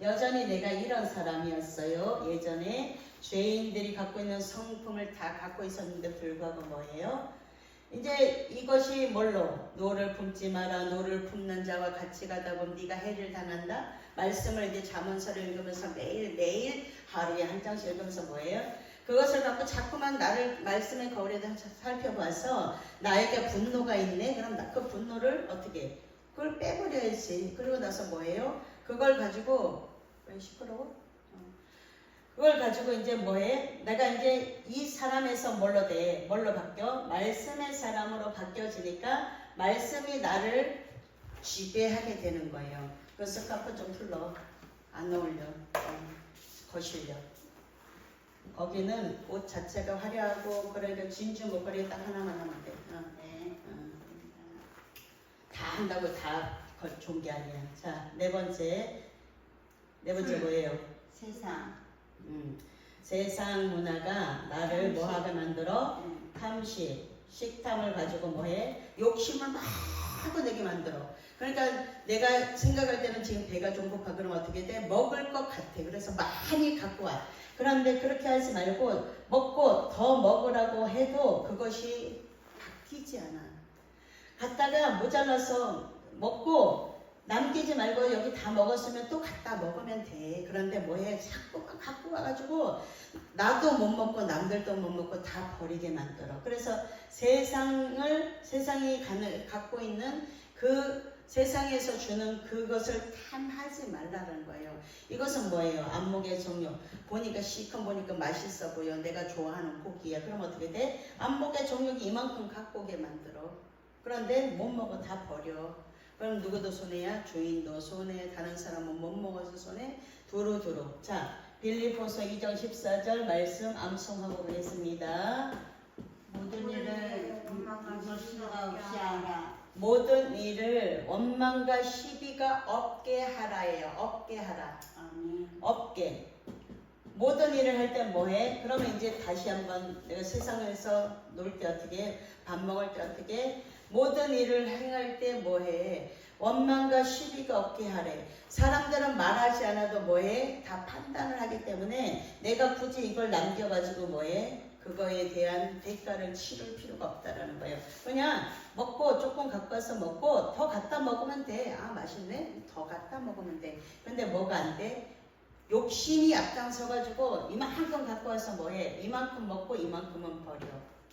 여전히 내가 이런 사람이었어요. 예전에 죄인들이 갖고 있는 성품을 다 갖고 있었는데 불구하고 뭐예요? 이제 이것이 뭘로 노를 품지 마라 노를 품는 자와 같이 가다 보면 네가 해를 당한다 말씀을 이제 잠언서를 읽으면서 매일 매일 하루에 한 장씩 읽으면서 뭐예요? 그것을 갖고 자꾸만 나를 말씀의 거울에 대해서 살펴봐서 나에게 분노가 있네 그럼 나 그 분노를 어떻게 해? 그걸 빼버려야지 그리고 나서 뭐예요? 그걸 가지고 왜 시끄러워? 어. 그걸 가지고 이제 뭐해? 내가 이제 이 사람에서 뭘로 돼? 뭘로 바뀌어? 말씀의 사람으로 바뀌어지니까 말씀이 나를 지배하게 되는 거예요. 그 스카프 좀 풀러. 안 어울려. 어, 거실려. 거기는 옷 자체가 화려하고 그러니까 진주 목걸이 딱 하나만 하면 돼. 어. 네. 어. 다 한다고 다 거- 좋은 게 아니야. 자, 네 번째. 네 번째 음. 뭐예요? 세상. 음, 세상 문화가 나를 뭐하게 만들어? 네. 탐식, 식탐을 가지고 뭐해? 욕심을 막 하고 내게 만들어. 그러니까 내가 생각할 때는 지금 배가 좀 고파 그러면 어떻게 돼? 먹을 것 같아. 그래서 많이 갖고 와. 그런데 그렇게 하지 말고 먹고 더 먹으라고 해도 그것이 바뀌지 않아. 갔다가 모자라서 먹고 남기지 말고 여기 다 먹었으면 또 갖다 먹으면 돼. 그런데 뭐해? 자꾸 갖고 와가지고 나도 못 먹고 남들도 못 먹고 다 버리게 만들어. 그래서 세상을 세상이 갖고 있는 그 세상에서 주는 그것을 탐하지 말라는 거예요. 이것은 뭐예요? 안목의 종류. 보니까 시큼 보니까 맛있어 보여. 내가 좋아하는 고기야. 그럼 어떻게 돼? 안목의 종류가 이만큼 갖고 오게 만들어. 그런데 못 먹어 다 버려. 그럼 누구도 손해야? 주인도 손해. 다른 사람은 못 먹어서 손해. 두루두루. 자, 빌리포서 2장 14절 말씀 암송하고 보겠습니다. 모든 일을 물을 수가 없이 알아. 모든 일을 원망과 시비가 없게 하라예요. 없게 하라. 아멘. 없게. 모든 일을 할 때 뭐해? 그러면 이제 다시 한번 내가 세상에서 놀 때 어떻게 해? 밥 먹을 때 어떻게 해? 모든 일을 행할 때 뭐해? 원망과 시비가 없게 하래. 사람들은 말하지 않아도 뭐해? 다 판단을 하기 때문에 내가 굳이 이걸 남겨가지고 뭐해? 그거에 대한 대가를 치를 필요가 없다라는 거예요. 그냥 먹고 조금 갖고 와서 먹고 더 갖다 먹으면 돼. 아 맛있네. 더 갖다 먹으면 돼. 근데 뭐가 안 돼? 욕심이 앞장서가지고 이만큼 갖고 와서 뭐해? 이만큼 먹고 이만큼은 버려.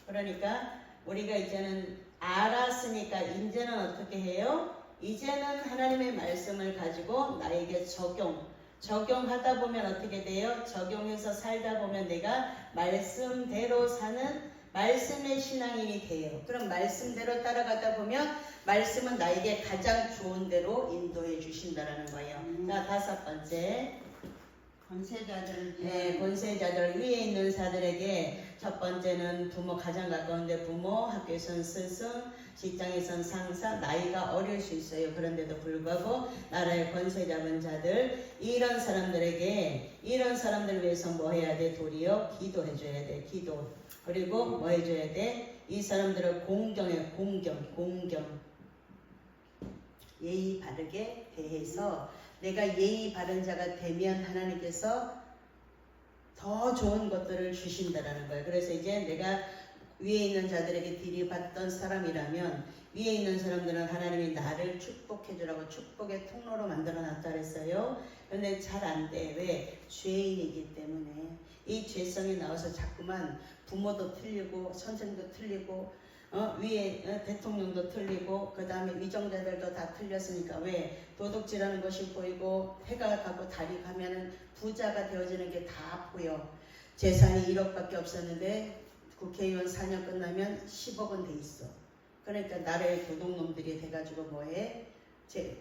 그러니까 우리가 이제는 알았으니까 이제는 어떻게 해요? 이제는 하나님의 말씀을 가지고 나에게 적용. 적용하다 보면 어떻게 돼요? 적용해서 살다 보면 내가 말씀대로 사는 말씀의 신앙인이 돼요. 그럼 말씀대로 따라가다 보면 말씀은 나에게 가장 좋은 대로 인도해 주신다라는 거예요. 음. 자, 다섯 번째. 권세자들을 네, 위해 권세자들 위에 있는 자들에게 첫 번째는 부모 가장 가까운데 부모, 학교에선 스승, 직장에선 상사, 나이가 어릴 수 있어요. 그런데도 불구하고 나라의 권세 잡은 자들 이런 사람들에게 이런 사람들 위해서 뭐 해야 돼? 도리어 기도해 줘야 돼. 기도. 그리고 뭐 해줘야 돼? 이 사람들을 공경해 공경 공경 예의 바르게 대해서 내가 예의 바른 자가 되면 하나님께서 더 좋은 것들을 주신다라는 거예요. 그래서 이제 내가 위에 있는 자들에게 들이받던 사람이라면 위에 있는 사람들은 하나님이 나를 축복해 주라고 축복의 통로로 만들어 놨다 그랬어요. 근데 잘 안 돼. 왜? 죄인이기 때문에 이 죄성이 나와서 자꾸만 부모도 틀리고 선생도 틀리고 어, 위에 어, 대통령도 틀리고 그 다음에 위정자들도 다 틀렸으니까 왜 도둑질하는 것이 보이고 해가 가고 달이 가면은 부자가 되어지는 게 다 보여. 재산이 1억밖에 없었는데 국회의원 4년 끝나면 10억은 돼 있어. 그러니까 나라의 도둑놈들이 돼가지고 뭐해? 제,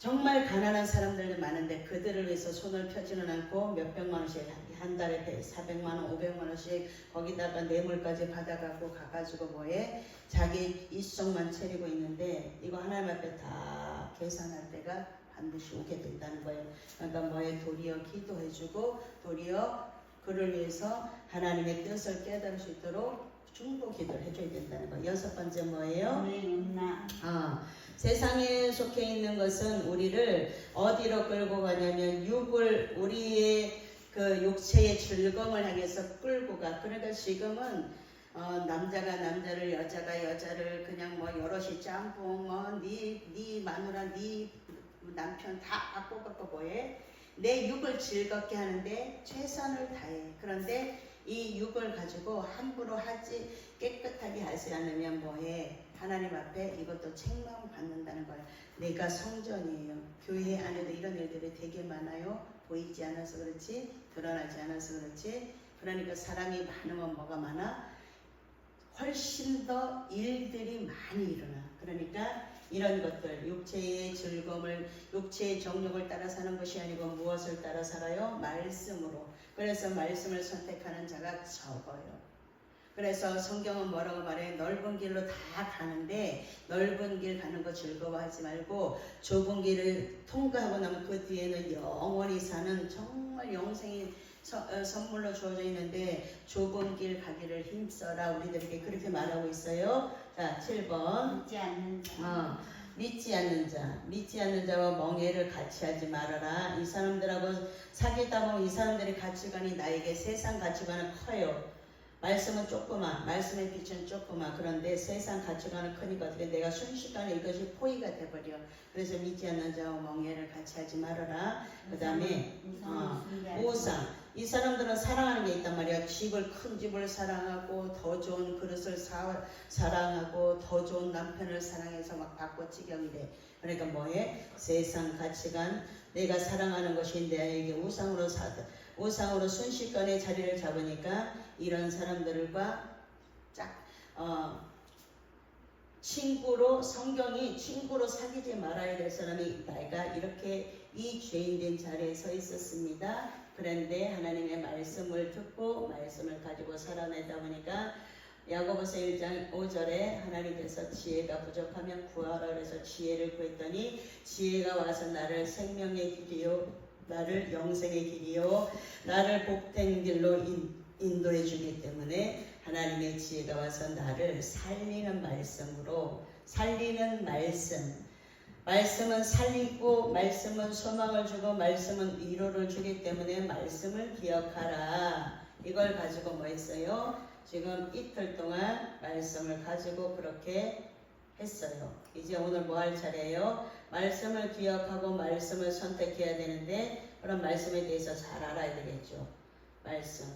정말 가난한 사람들도 많은데 그들을 위해서 손을 펴지는 않고 몇백만 원씩 한 달에 400만 원, 500만 원씩 거기다가 뇌물까지 받아가고 가가지고 뭐해 자기 이속만 차리고 있는데 이거 하나님 앞에 다 계산할 때가 반드시 오게 된다는 거예요. 그러니까 뭐해 도리어 기도해주고 도리어 그를 위해서 하나님의 뜻을 깨달을 수 있도록 중보 기도를 해줘야 된다는 거예요. 여섯 번째 뭐예요? 아, 세상에 속해 있는 것은 우리를 어디로 끌고 가냐면 육을 우리의 그 육체의 즐거움을 향해서 끌고 가. 그러니까 지금은 어, 남자가 남자를 여자가 여자를 그냥 뭐 여럿이 짬뽕 뭐네 네 마누라 네 남편 다 갖고 갖고 뭐해? 내 육을 즐겁게 하는데 최선을 다해. 그런데 이 육을 가지고 함부로 하지 깨끗하게 하지 않으면 뭐해? 하나님 앞에 이것도 책망 받는다는 거야. 내가 성전이에요. 교회 안에도 이런 일들이 되게 많아요. 보이지 않아서 그렇지, 드러나지 않아서 그렇지. 그러니까 사람이 많으면 뭐가 많아? 훨씬 더 일들이 많이 일어나. 그러니까 이런 것들, 육체의 즐거움을, 육체의 정욕을 따라 사는 것이 아니고 무엇을 따라 살아요? 말씀으로. 그래서 말씀을 선택하는 자가 적어요. 그래서 성경은 뭐라고 말해? 넓은 길로 다 가는데 넓은 길 가는 거 즐거워하지 말고 좁은 길을 통과하고 나면 그 뒤에는 영원히 사는 정말 어, 선물로 주어져 있는데 좁은 길 가기를 힘써라 우리들에게 그렇게 말하고 있어요. 자, 7번. 믿지 않는 자. 어, 믿지 않는 자, 믿지 않는 자와 멍해를 같이 하지 말아라. 이 사람들하고 사귀다 보면 이 사람들의 가치관이 나에게 세상 가치관은 커요. 말씀은 조그마, 말씀의 빛은 조그마. 그런데 세상 가치관은 크니까 어떻게 내가 순식간에 이것이 포위가 돼버려. 그래서 믿지 않는 자와 멍해를 같이 하지 말아라. 그 다음에 어, 우상. 이 사람들은 사랑하는 게 있단 말이야. 집을 큰 집을 사랑하고 더 좋은 그릇을 사, 사랑하고 더 좋은 남편을 사랑해서 막 바꿔 지경이래. 그러니까 뭐해? 세상 가치관 내가 사랑하는 것이 내게 우상으로 사 우상으로 순식간에 자리를 잡으니까 이런 사람들과 짝 어, 친구로 성경이 친구로 사귀지 말아야 될 사람이 내가 이렇게 이 죄인된 자리에 서 있었습니다. 그런데 하나님의 말씀을 듣고 말씀을 가지고 살아내다 보니까 야고보서 1장 5절에 하나님께서 지혜가 부족하면 구하라 그래서 지혜를 구했더니 지혜가 와서 나를 생명의 길이요 나를 영생의 길이요 나를 복된 길로 인, 인도해 주기 때문에 하나님의 지혜가 와서 나를 살리는 말씀으로 살리는 말씀 말씀은 살리고 말씀은 소망을 주고 말씀은 위로를 주기 때문에 말씀을 기억하라 이걸 가지고 뭐 했어요? 지금 이틀 동안 말씀을 가지고 그렇게 했어요. 이제 오늘 뭐 할 차례예요? 말씀을 기억하고 말씀을 선택해야 되는데 그런 말씀에 대해서 잘 알아야 되겠죠. 말씀.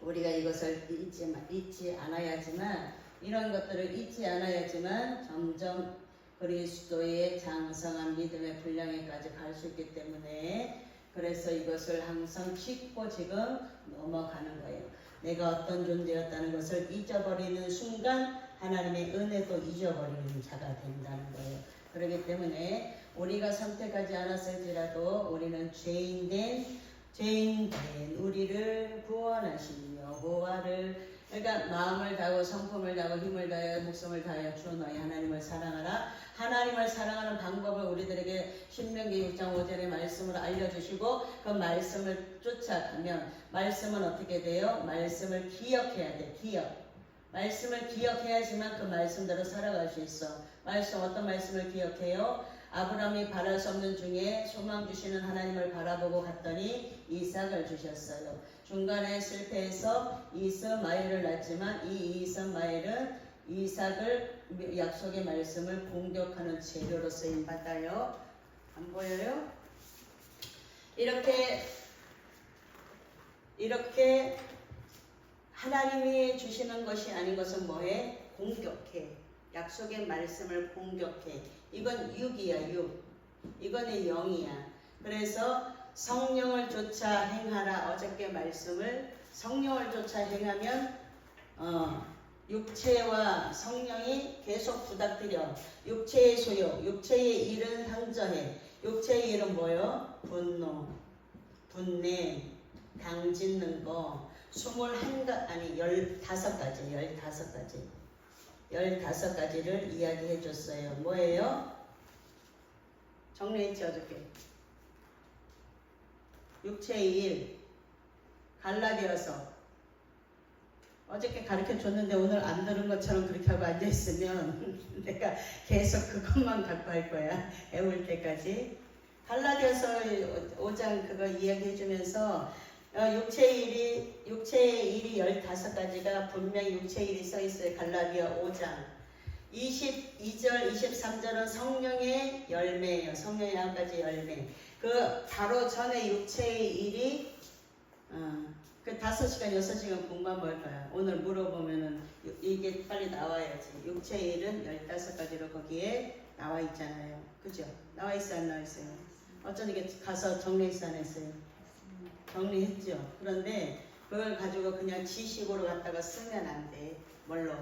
우리가 이것을 잊지, 마- 잊지 않아야지만 이런 것들을 잊지 않아야지만 점점 그리스도의 장성한 믿음의 분량에까지 갈 수 있기 때문에 그래서 이것을 항상 짚고 지금 넘어가는 거예요. 내가 어떤 존재였다는 것을 잊어버리는 순간 하나님의 은혜도 잊어버리는 자가 된다는 거예요. 그렇기 때문에 우리가 선택하지 않았을지라도 우리는 죄인 된 죄인 된 우리를 구원하신 여호와를 그러니까 마음을 다하고 성품을 다하고 힘을 다하여 목숨을 다하여 주 너희 하나님을 사랑하라. 하나님을 사랑하는 방법을 우리들에게 신명기 6장 5절의 말씀을 알려주시고 그 말씀을 쫓아가면 말씀은 어떻게 돼요? 말씀을 기억해야 돼. 기억. 말씀을 기억해야지만 그 말씀대로 살아갈 수 있어. 말씀 어떤 말씀을 기억해요? 아브라함이 바랄 수 없는 중에 소망 주시는 하나님을 바라보고 갔더니 이삭을 주셨어요. 중간에 실패해서 이스마엘을 낳지만 이 이스마엘은 이삭을 약속의 말씀을 공격하는 재료로 쓰임 받아요. 안 보여요? 이렇게 이렇게 하나님이 주시는 것이 아닌 것은 뭐해? 공격해. 약속의 말씀을 공격해. 이건 육이야, 육. 이거는 영이야. 그래서 성령을 쫓아 행하라. 어저께 말씀을 성령을 쫓아 행하면 어, 육체와 성령이 계속 부닥들여. 육체의 소욕, 육체의 일은 상저해. 육체의 일은 뭐요? 분노, 분내, 당 짓는 거, 스물한 가 아니 열다섯 가지, 열다섯 가지, 열다섯 가지를 이야기해 줬어요. 뭐예요? 정리했지 어저께. 육체의 일, 갈라디아서 어저께 가르쳐 줬는데 오늘 안 들은 것처럼 그렇게 하고 앉아 있으면 내가 계속 그것만 갖고 할 거야. 애울 때까지. 갈라디아서 5장 그거 이야기해 주면서 어, 육체의 일이 육체의 일이 15가지가 분명히 육체의 일이 써 있어요. 갈라디아 5장. 22절, 23절은 성령의 열매예요. 성령의 한 가지 열매. 그 바로 전에 육체의 일이 어, 그 다섯 시간 여섯 시간 공부하면 뭘까요? 오늘 물어보면은 유- 이게 빨리 나와야지. 육체의 일은 열다섯 가지로 거기에 나와 있잖아요. 그죠? 나와 있어 안 나와 있어요? 게 가서 정리했어 안 했어요? 정리했죠. 그런데 그걸 가지고 그냥 지식으로 갖다가 쓰면 안 돼. 뭘로?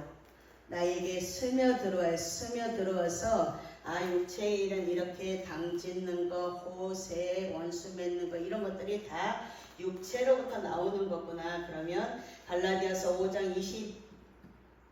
나에게 스며들어와요. 스며들어와서 아 육체의 일은 이렇게 당 짓는 거, 호세, 원수 맺는 거 이런 것들이 다 육체로부터 나오는 거구나. 그러면 갈라디아서 5장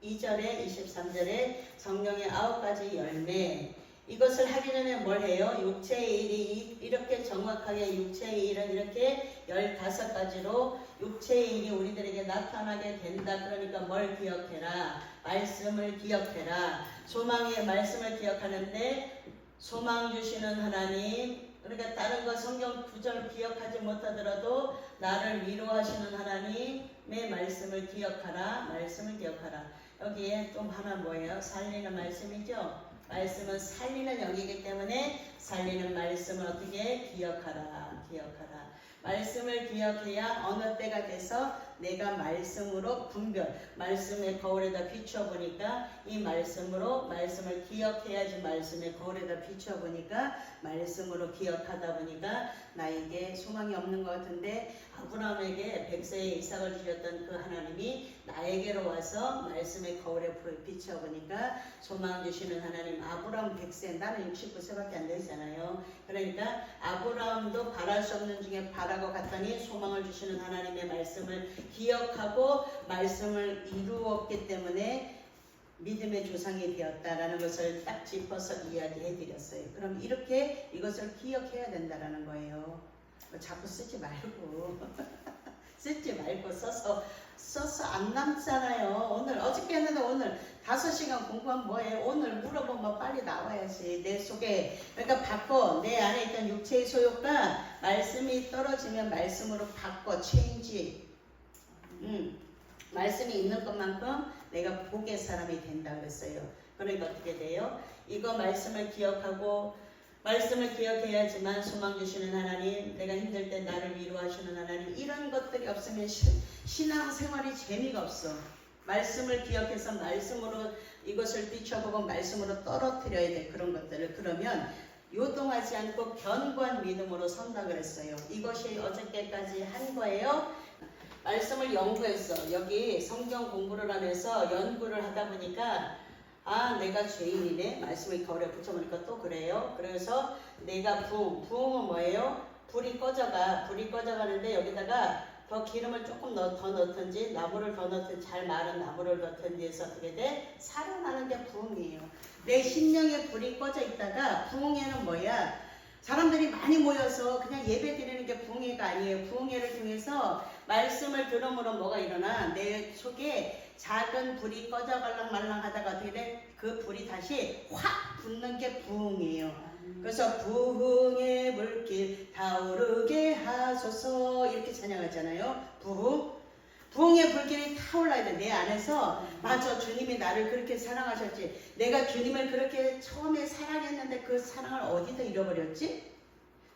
22절에 23절에 성령의 아홉 가지 열매 이것을 하기 전에 뭘 해요? 육체의 일이 이- 이렇게 정확하게 육체의 일은 이렇게 15가지로 육체의 일이 우리들에게 나타나게 된다. 그러니까 뭘 기억해라? 말씀을 기억해라. 소망의 말씀을 기억하는데 소망 주시는 하나님 그러니까 다른 거 성경 구절 기억하지 못하더라도 나를 위로하시는 하나님의 말씀을 기억하라. 말씀을 기억하라. 여기에 좀 하나 뭐예요? 살리는 말씀이죠. 말씀은 살리는 영이기 때문에 살리는 말씀을 어떻게 기억하라. 기억하라. 말씀을 기억해야 어느 때가 돼서 내가 말씀으로 분별, 말씀의 거울에다 비추어 보니까 이 말씀으로 말씀을 기억해야지 말씀의 거울에다 비추어 보니까 말씀으로 기억하다 보니까 나에게 소망이 없는 것 같은데 아브라함에게 백세의 이삭을 주셨던 그 하나님이 나에게로 와서 말씀의 거울에 불을 비추어 보니까 소망 주시는 하나님 아브라함 백세 나는 69세밖에 안 되잖아요. 그러니까 아브라함도 바랄 수 없는 중에 바라고 갔더니 소망을 주시는 하나님의 말씀을 기억하고 말씀을 이루었기 때문에 믿음의 조상이 되었다라는 것을 딱 짚어서 이야기해 드렸어요. 그럼 이렇게 이것을 기억해야 된다라는 거예요. 뭐 자꾸 쓰지 말고 쓰지 말고 써서 써서 안 남잖아요. 오늘 어저께 했는데 오늘 다섯 시간 공부하면 뭐해? 오늘 물어보면 빨리 나와야지 내 속에 그러니까 바꿔 내 안에 있던 육체의 소욕과 말씀이 떨어지면 말씀으로 바꿔 체인지. 음 말씀이 있는 것만큼 내가 복의 사람이 된다 그랬어요. 그러니까 어떻게 돼요? 이거 말씀을 기억하고 말씀을 기억해야지만 소망 주시는 하나님, 내가 힘들 때 나를 위로하시는 하나님, 이런 것들이 없으면 신, 신앙 생활이 재미가 없어. 말씀을 기억해서 말씀으로 이것을 비춰보고 말씀으로 떨어뜨려야 돼. 그런 것들을. 그러면 요동하지 않고 견고한 믿음으로 선다 그랬어요. 이것이 어저께까지 한 거예요. 말씀을 연구했어. 여기 성경 공부를 하면서 연구를 하다 보니까 아 내가 죄인이네 말씀을 거울에 붙여보니까 또 그래요. 그래서 내가 부흥 부흥은 뭐예요? 불이 꺼져가 불이 꺼져가는데 여기다가 더 기름을 조금 넣, 더 넣든지 나무를 더 넣든지 잘 마른 나무를 넣든지 해서 어떻게 돼? 살아나는 게 부흥이에요. 내 심령에 불이 꺼져 있다가 부흥회는 뭐야? 사람들이 많이 모여서 그냥 예배 드리는 게 부흥회가 아니에요. 부흥회를 통해서 말씀을 들음으로 뭐가 일어나? 내 속에 작은 불이 꺼져 갈랑 말랑 하다가 돼? 그 불이 다시 확 붙는 게 부흥이에요. 그래서 부흥의 물길 타오르게 하소서 이렇게 찬양하잖아요. 부흥. 부흥의 불길이 타올라야 돼. 내 안에서 맞아 주님이 나를 그렇게 사랑하셨지. 내가 주님을 그렇게 처음에 사랑했는데 그 사랑을 어디다 잃어버렸지?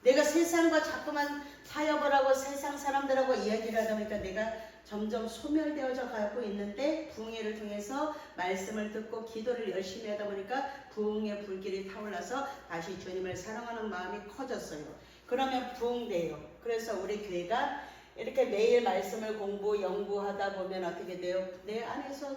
내가 세상과 자꾸만 타협을 하고 세상 사람들하고 이야기를 하다 보니까 내가 점점 소멸되어져 가고 있는데 부흥회를 통해서 말씀을 듣고 기도를 열심히 하다 보니까 부흥의 불길이 타올라서 다시 주님을 사랑하는 마음이 커졌어요. 그러면 부흥돼요. 그래서 우리 교회가 이렇게 매일 말씀을 공부, 연구하다 보면 어떻게 돼요? 내 안에서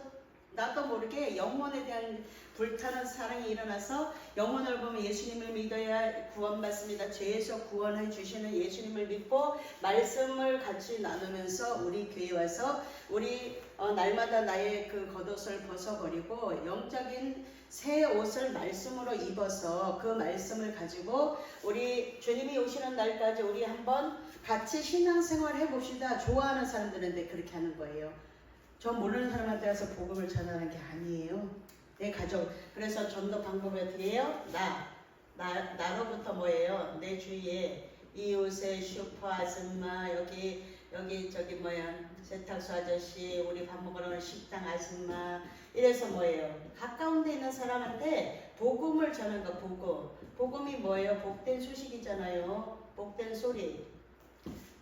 나도 모르게 영혼에 대한 불타는 사랑이 일어나서 영혼을 보면 예수님을 믿어야 구원받습니다. 죄에서 구원해 주시는 예수님을 믿고 말씀을 같이 나누면서 우리 교회 와서 우리 어, 날마다 나의 그 겉옷을 벗어버리고 영적인 새 옷을 말씀으로 입어서 그 말씀을 가지고 우리 주님이 오시는 날까지 우리 한번 같이 신앙생활 해봅시다. 좋아하는 사람들인데 그렇게 하는 거예요. 저 모르는 사람한테 가서 복음을 전하는 게 아니에요. 내 가족. 그래서 전도 방법이 어떻게 해요? 나. 나, 나로부터 뭐예요? 내 주위에 이웃의 슈퍼 아줌마, 여기, 여기, 저기 뭐야, 세탁소 아저씨, 우리 밥 먹으러 가는 식당 아줌마, 이래서 뭐예요? 가까운 데 있는 사람한테 복음을 전하는 거, 복음. 복음이 뭐예요? 복된 소식이잖아요. 복된 소리.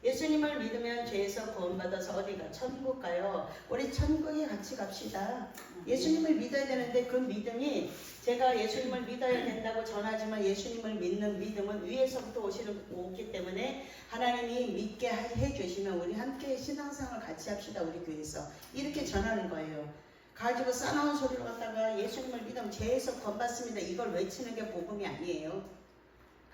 예수님을 믿으면 죄에서 구원받아서 어디가? 천국 가요. 우리 천국에 같이 갑시다. 예수님을 믿어야 되는데 그 믿음이 제가 예수님을 믿어야 된다고 전하지만 예수님을 믿는 믿음은 위에서부터 오시는 오기 때문에 하나님이 믿게 하- 해주시면 우리 함께 신앙생활 같이 합시다 우리 교회에서 이렇게 전하는 거예요. 가지고 싸나운 소리로 갖다가 예수님을 믿으면 죄에서 구원받습니다. 이걸 외치는 게 복음이 아니에요.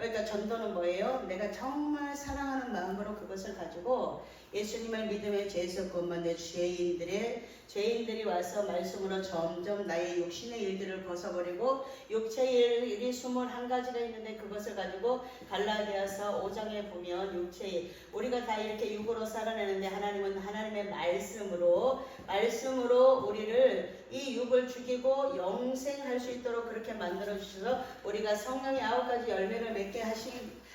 그러니까 전도는 뭐예요? 내가 정말 사랑하는 마음으로 그것을 가지고 예수님을 믿으면 죄에서 구원받는 죄인들의 죄인들이 와서 말씀으로 점점 나의 육신의 일들을 벗어버리고 육체의 일이 21가지가 있는데 그것을 가지고 갈라디아서 5장에 보면 육체의 우리가 다 이렇게 육으로 살아내는데 하나님은 하나님의 말씀으로 말씀으로 우리를 이 육을 죽이고 영생할 수 있도록 그렇게 만들어 주셔서 우리가 성령의 아홉 가지 열매를 맺게 하시,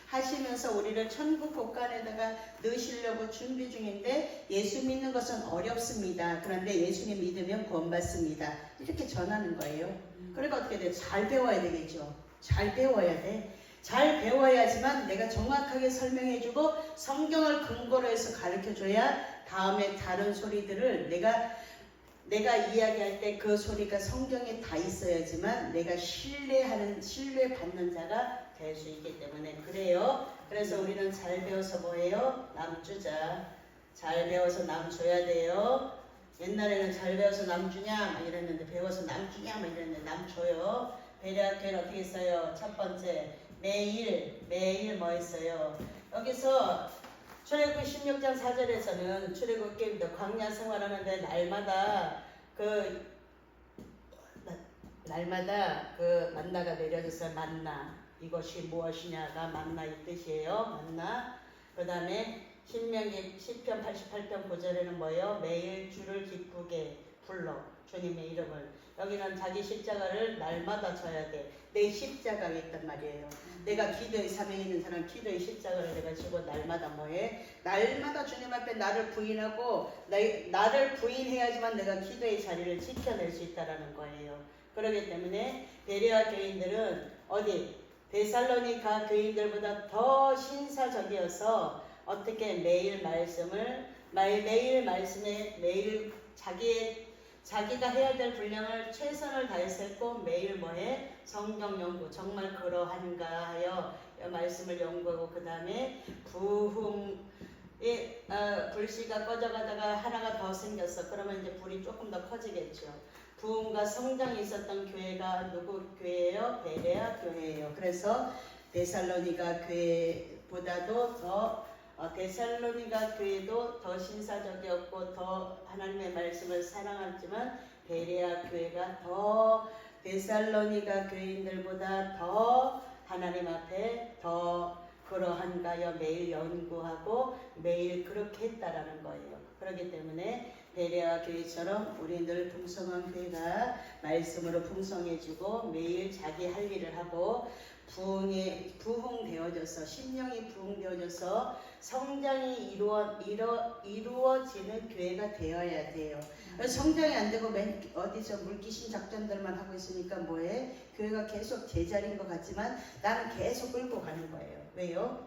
하시면서 우리를 천국 복간에다가 넣으시려고 준비 중인데 예수 믿는 것은 어렵습니다. 그런데 예수님 믿으면 구원받습니다. 이렇게 전하는 거예요. 그러니까 어떻게 돼? 잘 배워야 되겠죠. 잘 배워야 돼. 잘 배워야지만 내가 정확하게 설명해주고 성경을 근거로 해서 가르쳐줘야 다음에 다른 소리들을 내가 내가 이야기할 때 그 소리가 성경에 다 있어야지만 내가 신뢰하는 신뢰 받는 자가 될 수 있기 때문에 그래요. 그래서 우리는 잘 배워서 뭐예요? 남 주자. 잘 배워서 남 줘야 돼요. 옛날에는 잘 배워서 남 주냐 막 이랬는데 배워서 남 주냐 막 이랬는데 남 줘요. 배려학교는 어떻게 써요? 첫 번째 매일 매일 뭐 있어요? 여기서 출애굽 16장 4절에서는 출애굽 게임도 광야 생활하는데 날마다 그 나- 날마다 그 만나가 내려져서 만나 이것이 무엇이냐가 만나 이 뜻이에요. 만나. 그 다음에 신명기 시편 88편 9절에는 뭐예요? 매일 주를 기쁘게 불러 주님의 이름을 여기는 자기 십자가를 날마다 져야 돼. 내 십자가가 있단 말이에요. 내가 기도의 사명에 있는 사람 기도의 십자가를 내가 지고 날마다 뭐해? 날마다 주님 앞에 나를 부인하고 나, 나를 부인해야지만 내가 기도의 자리를 지켜낼 수 있다라는 거예요. 그렇기 때문에 베레아 교인들은 어디 데살로니가 교인들보다 더 신사적이어서 어떻게 매일 말씀을 매- 매일 말씀에 매일 자기의 자기가 해야 될 분량을 최선을 했고 매일 뭐해 성경 연구 정말 그러한가 하여 이 말씀을 연구하고 그 다음에 부흥 이 어, 불씨가 꺼져가다가 하나가 더 생겼어. 그러면 이제 불이 조금 더 커지겠죠. 부흥과 성장이 있었던 교회가 누구 교회예요? 베레아 교회예요. 그래서 데살로니가 교회보다도 더 어, 데살로니가 교회도 더 신사적이었고 더 하나님의 말씀을 사랑했지만 베레아 교회가 더 데살로니가 교인들보다 더 하나님 앞에 더 그러한가요 매일 연구하고 매일 그렇게 했다라는 거예요. 그렇기 때문에 베레아 교회처럼 우리들 풍성한 교회가 말씀으로 풍성해지고 매일 자기 할 일을 하고 부흥에 부흥되어져서 심령이 부흥되어져서 성장이 이루어 이루 이루어지는 교회가 되어야 돼요. 성장이 안 되고 맨 어디서 물귀신 작전들만 하고 있으니까 뭐해? 교회가 계속 제자리인 것 같지만 나는 계속 끌고 가는 거예요. 왜요?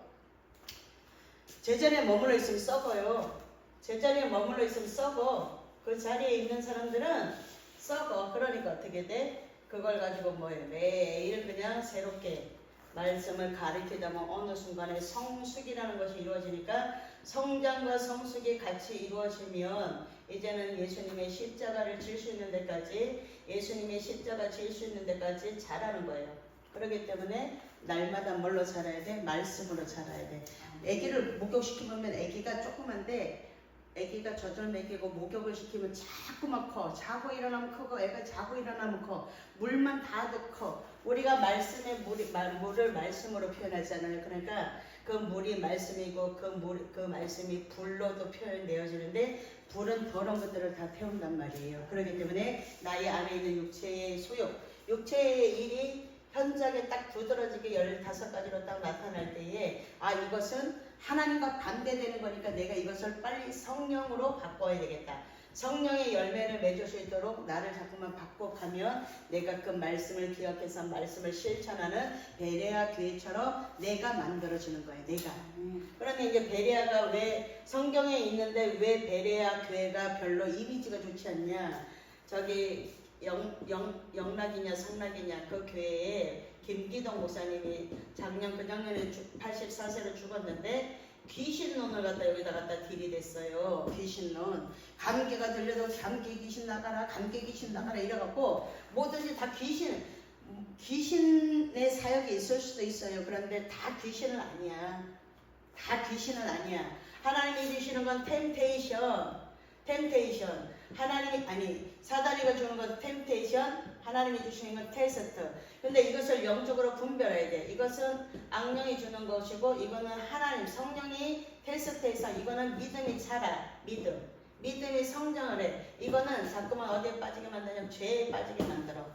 제자리에 머물러 있으면 썩어요. 제자리에 머물러 있으면 썩어. 그 자리에 있는 사람들은 썩어. 그러니까 어떻게 돼? 그걸 가지고 뭐예요? 매일 그냥 새롭게 말씀을 가르치다 보면 어느 순간에 성숙이라는 것이 이루어지니까 성장과 성숙이 같이 이루어지면 이제는 예수님의 십자가를 질 수 있는 데까지 예수님의 십자가 질 수 있는 데까지 자라는 거예요. 그렇기 때문에 날마다 뭘로 자라야 돼? 말씀으로 자라야 돼. 아기를 목욕시키면 아기가 조그만데 아기가 젖을 먹이고 목욕을 시키면 자꾸만 커. 자고 일어나면 크고 애가 자고 일어나면 커. 물만 닿아도 커. 우리가 말씀의 물이, 말, 물을 말씀으로 표현하잖아요. 그러니까 그 물이 말씀이고 그, 물, 그 말씀이 불로도 표현되어지는데 불은 더러운 것들을 다 태운단 말이에요. 그렇기 때문에 나의 안에 있는 육체의 소욕, 육체의 일이 두드러지게 15가지로 딱 나타날 때에 아 이것은 하나님과 반대되는 거니까 내가 이것을 빨리 성령으로 바꿔야 되겠다. 성령의 열매를 맺을 수 있도록 나를 자꾸만 바꿔가면 내가 그 말씀을 기억해서 말씀을 실천하는 베레아 교회처럼 내가 만들어지는 거예요. 내가. 그런데 이제 베레아가 왜 성경에 있는데 왜 베레아 교회가 별로 이미지가 좋지 않냐? 저기 영, 영, 영락이냐 성락이냐 그 교회에 김기동 목사님이 작년 그 작년에 84세로 죽었는데 귀신론을 갖다 여기다 갖다 들이댔어요. 귀신론. 감기가 들려도 감기 귀신 나가라, 감기 귀신 나가라 이래갖고 뭐든지 다 귀신, 귀신의 사역이 있을 수도 있어요. 그런데 다 귀신은 아니야. 다 귀신은 아니야. 하나님이 주시는 건 템테이션, 템테이션. 하나님이 아니 사다리가 주는 건 템테이션, 하나님이 주시는 건 테스트. 근데 이것을 영적으로 분별해야 돼. 이것은 악령이 주는 것이고 이거는 하나님 성령이 테스트해서 이거는 믿음이 차라 믿음. 믿음이 성장을 해. 이거는 자꾸만 어디에 빠지게 만드냐면 죄에 빠지게 만들어.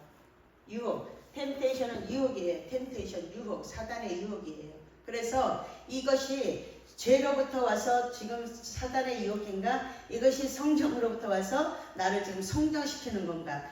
유혹. 템테이션은 유혹이에요. 템테이션 유혹. 사단의 유혹이에요. 그래서 이것이 죄로부터 와서 지금 사단의 유혹인가? 이것이 성령으로부터 와서 나를 지금 성장시키는 건가?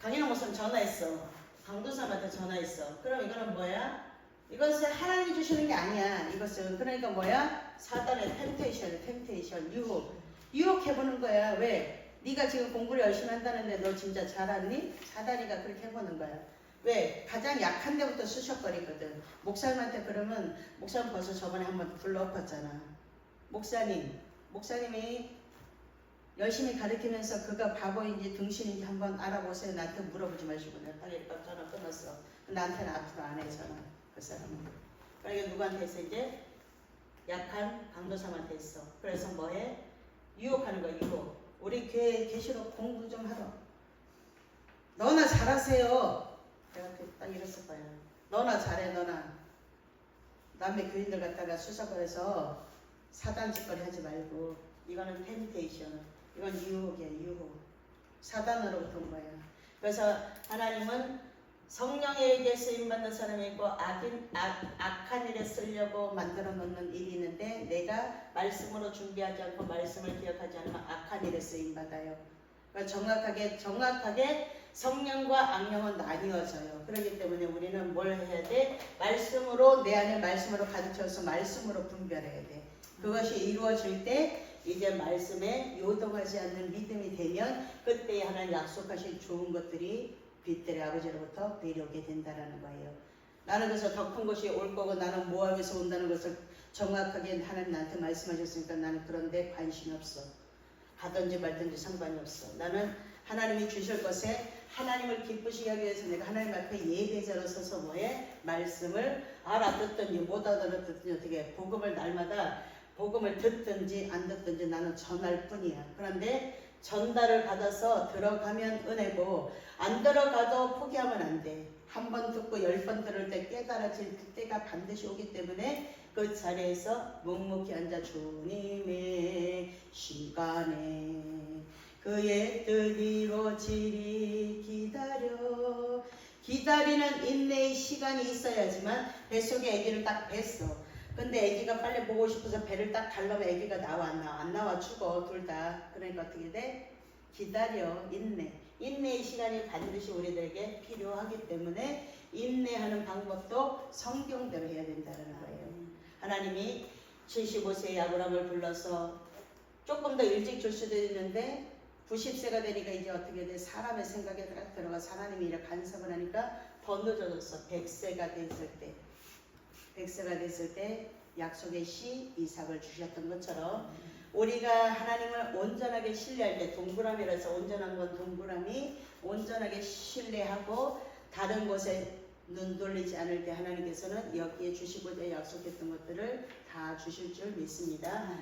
강인호 목사님 전화했어. 강도사한테 전화했어. 그럼 이거는 뭐야? 이것은 하나님이 주시는 게 아니야. 이것은 그러니까 뭐야? 사단의 템테이션, 템테이션, 유혹. 유혹해보는 거야. 왜? 네가 지금 공부를 열심히 한다는데 너 진짜 잘하니? 사단이가 그렇게 해보는 거야. 왜? 가장 약한 데부터 수석거리거든. 목사님한테 그러면 목사님 벌써 저번에 한번 불러엎었잖아. 목사님, 목사님이 열심히 가르치면서 그가 바보인지 등신인지 한번 알아보세요. 나한테 물어보지 마시고 내가 빨리 전화 끊었어. 나한테는 앞으로 안 해 전화. 그 사람은. 그러니까 누구한테 했어 이제? 약한 강도사한테 했어. 그래서 뭐해? 유혹하는 거야 유혹. 우리 교회 계시록 공부 좀 하러. 너나 잘하세요. 내가 그딱 이랬을 거야. 너나 잘해 너나. 남의 교인들 갖다가 수석을 사단 짓거리 하지 말고 이거는 템테이션. 이건 유혹이야 유혹. 사단으로부터 온 거야. 그래서 하나님은 성령에게 쓰임 받는 사람이 있고 악인 악, 악한 일에 쓰려고 만들어 놓는 일이 있는데 내가 말씀으로 준비하지 않고 말씀을 기억하지 않으면 악한 일에 쓰임 받아요. 그러니까 정확하게 정확하게 성령과 악령은 나뉘어져요. 그렇기 때문에 우리는 뭘 해야 돼? 말씀으로 내 안에 말씀으로 가르쳐서 말씀으로 분별해야 돼. 그것이 이루어질 때 이제 말씀에 요동하지 않는 믿음이 되면 그때 하나님 약속하신 좋은 것들이 빛들의 아버지로부터 내려오게 된다라는 거예요. 나는 그래서 더 큰 것이 올 거고 나는 모압에서 온다는 것을 정확하게 하나님 나한테 말씀하셨으니까 나는 그런데 관심이 없어. 가든지 말든지 상관이 없어. 나는 하나님이 주실 것에 하나님을 기쁘시게 하기 위해서 내가 하나님 앞에 예배자로 서서 뭐해? 말씀을 알아듣든지 못 알아듣든지 어떻게 복음을 날마다 복음을 듣든지 안 듣든지 나는 전할 뿐이야. 그런데 전달을 받아서 들어가면 은혜고 안 들어가도 포기하면 안 돼. 한 번 듣고 열 번 들을 때 깨달아질 때가 반드시 오기 때문에 그 자리에서 묵묵히 앉아 주님의 시간에 그의 뜻 이루어지리 기다려. 기다리는 인내의 시간이 있어야지만 뱃속에 아기를 딱 뱄어. 근데 아기가 빨리 보고 싶어서 배를 딱 달라면 아기가 나와 안 나와? 안 나와 죽어 둘 다. 그러니까 어떻게 돼? 기다려 인내. 인내의 시간이 반드시 우리들에게 필요하기 때문에 인내하는 방법도 성경대로 해야 된다는 거예요 하나님이 75세의 아브라함을 불러서 조금 더 일찍 줄 수도 있는데 90세가 되니까 이제 어떻게 돼? 사람의 생각에 딱 들어가서 하나님이 이렇게 간섭을 하니까 더 늦어졌어. 100세가 됐을 때. 100세가 됐을 때 약속의 시 이삭을 주셨던 것처럼 우리가 하나님을 온전하게 신뢰할 때 동그라미라서 온전한 건 동그라미 온전하게 신뢰하고 다른 곳에 눈 돌리지 않을 때 하나님께서는 여기에 주시고자 약속했던 것들을 다 주실 줄 믿습니다.